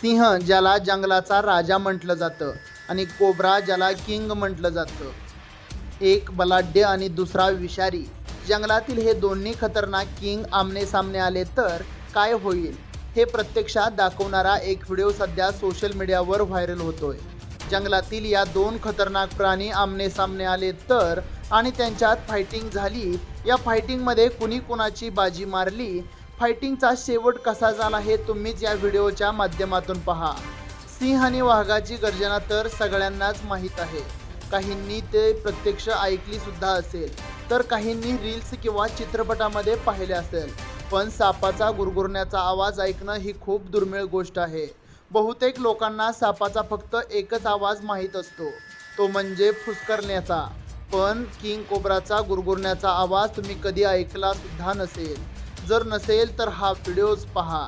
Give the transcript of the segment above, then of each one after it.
सिंह ज्याला जंगलाचा राजा म्हटलं जातं आणि कोब्रा ज्याला किंग म्हटलं जातं. एक बलाढ्य आणि दुसरा विषारी. जंगलातील हे दोन्ही खतरनाक किंग आमने सामने आले तर काय होईल? हे प्रत्यक्षात दाखवणारा एक व्हिडिओ सध्या सोशल मीडियावर व्हायरल होतोय. जंगलातील या दोन खतरनाक प्राणी आमने सामने आले तर आणि त्यांच्यात फायटिंग झाली. या फायटिंगमध्ये कुणी कुणाची बाजी मारली? फायटिंगचा शेवट कसा झाला हे तुम्हीच या व्हिडिओच्या माध्यमातून पहा. सिंह आणि वाघाची गर्जना तर सगळ्यांनाच माहीत आहे. काहींनी ते प्रत्यक्ष ऐकली सुद्धा असेल तर काहींनी रील्स किंवा चित्रपटामध्ये पाहिले असेल. पण सापाचा गुरगुरण्याचा आवाज ऐकणं ही खूप दुर्मिळ गोष्ट आहे. बहुतेक लोकांना सापाचा फक्त एकच आवाज माहीत असतो. तो म्हणजे फुसकरण्याचा. पण किंग कोबराचा गुरगुरण्याचा आवाज तुम्ही कधी ऐकला सुद्धा नसेल. जर नसेल तर हा व्हिडिओज पहा.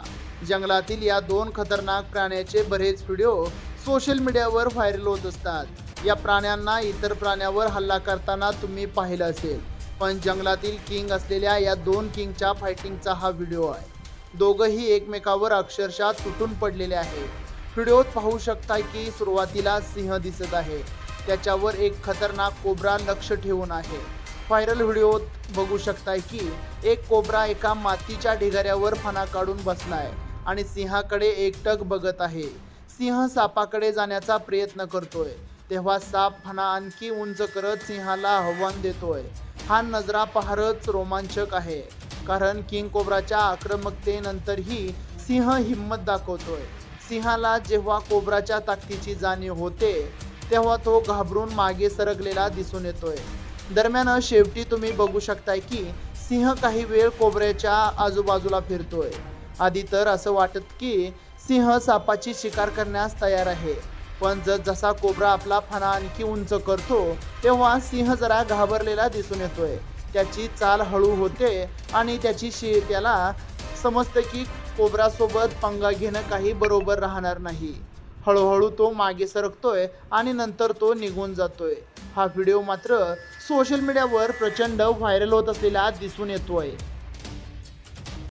जंगलातील या दोन खतरनाक प्राण्याचे बरेच व्हिडिओ सोशल मीडियावर व्हायरल होत असतात. या प्राण्यांना इतर प्राण्यावर हल्ला करताना तुम्ही पाहिलं असेल. पण जंगलातील किंग असलेल्या या दोन किंगच्या फायटिंगचा हा व्हिडिओ आहे. दोघंही एकमेकावर अक्षरशः तुटून पडलेले आहे व्हिडिओत पाहू शकता की सुरुवातीला सिंह दिसत आहे. त्याच्यावर एक खतरनाक कोबरा लक्ष ठेवून आहे. व्हायरल व्हिडिओत बघू शकताय की एक कोबरा एका मातीच्या ढिगाऱ्यावर फणा काढून बसलाय आणि सिंहाकडे एकटक बघत आहे. सिंह सापाकडे जाण्याचा प्रयत्न करतोय. तेव्हा साप फणा आणखी उंच करत सिंहाला आव्हान देतोय. हा नजरा पहारच रोमांचक आहे. कारण किंग कोबराच्या आक्रमकतेनंतरही सिंह हिंमत दाखवतोय. सिंहाला जेव्हा कोबराच्या ताकदीची जाणीव होते तेव्हा तो घाबरून मागे सरकलेला दिसून येतोय. दरम्यान शेवटी तुम्ही बघू शकताय की सिंह काही वेळ कोबऱ्याच्या आजूबाजूला फिरतोय. आधी तर असं वाटत की सिंह सापाची शिकार करण्यास तयार आहे. पण जसा कोबरा आपला फणा आणखी उंच करतो तेव्हा सिंह जरा घाबरलेला दिसून येतोय. त्याची चाल हळू होते आणि त्याची शे त्याला समजतं की कोबरासोबत पंगा घेणं काही बरोबर राहणार नाही. हळूहळू तो मागे सरकतोय आणि नंतर तो निघून जातोय. हा व्हिडिओ मात्र सोशल मीडियावर प्रचंड व्हायरल होत असलेला दिसून येतोय.